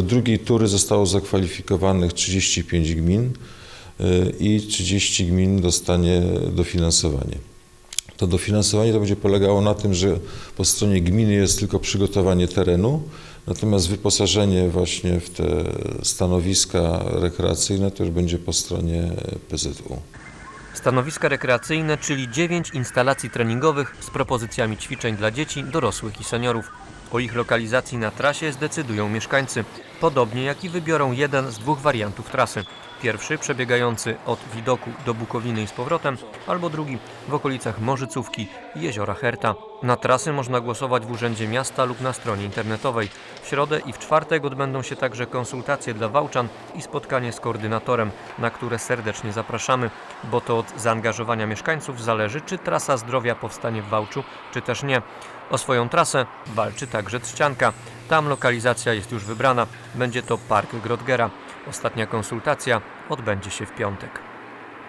Do drugiej tury zostało zakwalifikowanych 35 gmin y, i 30 gmin dostanie dofinansowanie. To dofinansowanie to będzie polegało na tym, że po stronie gminy jest tylko przygotowanie terenu, natomiast wyposażenie właśnie w te stanowiska rekreacyjne to już będzie po stronie PZU. Stanowiska rekreacyjne, czyli 9 instalacji treningowych z propozycjami ćwiczeń dla dzieci, dorosłych i seniorów. O ich lokalizacji na trasie zdecydują mieszkańcy, podobnie jak i wybiorą jeden z dwóch wariantów trasy. Pierwszy przebiegający od widoku do Bukowiny i z powrotem, albo drugi w okolicach Morzycówki i jeziora Herta. Na trasy można głosować w Urzędzie Miasta lub na stronie internetowej. W środę i w czwartek odbędą się także konsultacje dla Wałczan i spotkanie z koordynatorem, na które serdecznie zapraszamy, bo to od zaangażowania mieszkańców zależy, czy trasa zdrowia powstanie w Wałczu, czy też nie. O swoją trasę walczy także Trzcianka. Tam lokalizacja jest już wybrana. Będzie to Park Grodgera. Ostatnia konsultacja odbędzie się w piątek.